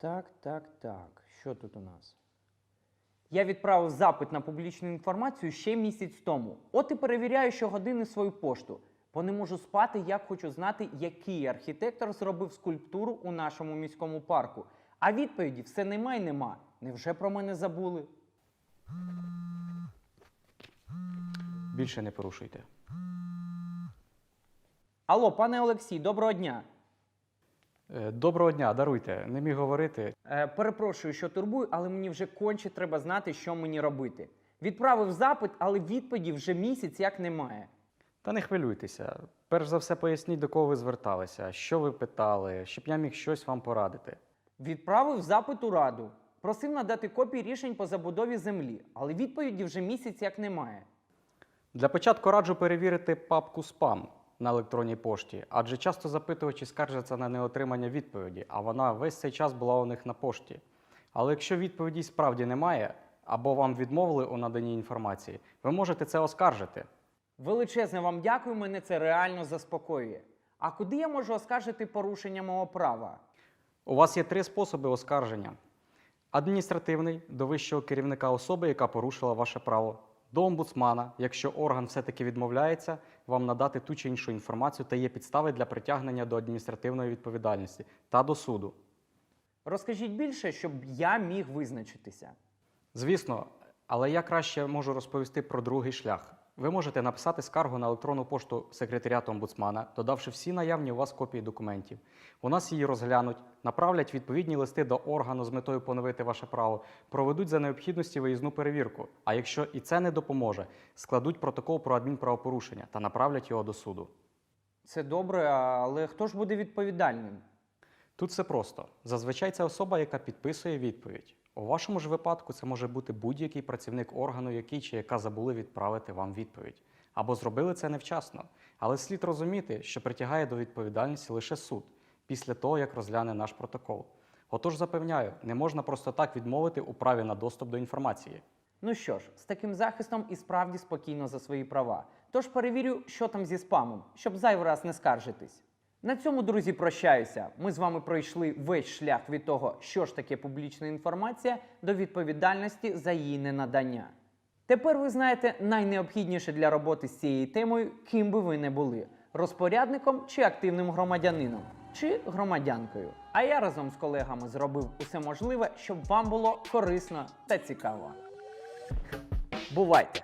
Так, так, так. Що тут у нас? Я відправив запит на публічну інформацію ще місяць тому. От і перевіряю щогодини свою пошту. Бо не можу спати, як хочу знати, який архітектор зробив скульптуру у нашому міському парку. А відповіді все нема й нема. Невже про мене забули? Більше не порушуйте. Алло, пане Олексій, доброго дня. Е, Доброго дня, даруйте. Не міг говорити. Е, перепрошую, що турбую, але мені вже конче треба знати, що мені робити. Відправив запит, але відповіді вже місяць як немає. Та не хвилюйтеся. Перш за все, поясніть, до кого ви зверталися, що ви питали, щоб я міг щось вам порадити. Відправив запит у раду. Просив надати копії рішень по забудові землі, але відповіді вже місяць як немає. Для початку раджу перевірити папку спам на електронній пошті, адже часто запитувачі скаржаться на неотримання відповіді, а вона весь цей час була у них на пошті. Але якщо відповіді справді немає, або вам відмовили у наданні інформації, ви можете це оскаржити. Величезне вам дякую, мене це реально заспокоює. А куди я можу оскаржити порушення мого права? У вас є три способи оскарження: адміністративний до вищого керівника особи, яка порушила ваше право, до омбудсмана, якщо орган все-таки відмовляється вам надати ту чи іншу інформацію та є підстави для притягнення до адміністративної відповідальності, та до суду. Розкажіть більше, щоб я міг визначитися. Звісно, але я краще можу розповісти про другий шлях. Ви можете написати скаргу на електронну пошту секретаріату омбудсмана, додавши всі наявні у вас копії документів. У нас її розглянуть, направлять відповідні листи до органу з метою поновити ваше право, проведуть за необхідності виїзну перевірку. А якщо і це не допоможе, складуть протокол про адмінправопорушення та направлять його до суду. Це добре, але хто ж буде відповідальним? Тут все просто. Зазвичай це особа, яка підписує відповідь. У вашому ж випадку це може бути будь-який працівник органу, який чи яка забули відправити вам відповідь. Або зробили це невчасно. Але слід розуміти, що притягає до відповідальності лише суд після того, як розгляне наш протокол. Отож, запевняю, не можна просто так відмовити у праві на доступ до інформації. Ну що ж, з таким захистом і справді спокійно за свої права. Тож перевірю, що там зі спамом, щоб зайвий раз не скаржитись. На цьому, друзі, прощаюся. Ми з вами пройшли весь шлях від того, що ж таке публічна інформація, до відповідальності за її ненадання. Тепер ви знаєте найнеобхідніше для роботи з цією темою, ким би ви не були розпорядником чи активним громадянином, чи громадянкою. А я разом з колегами зробив усе можливе, щоб вам було корисно та цікаво. Бувайте!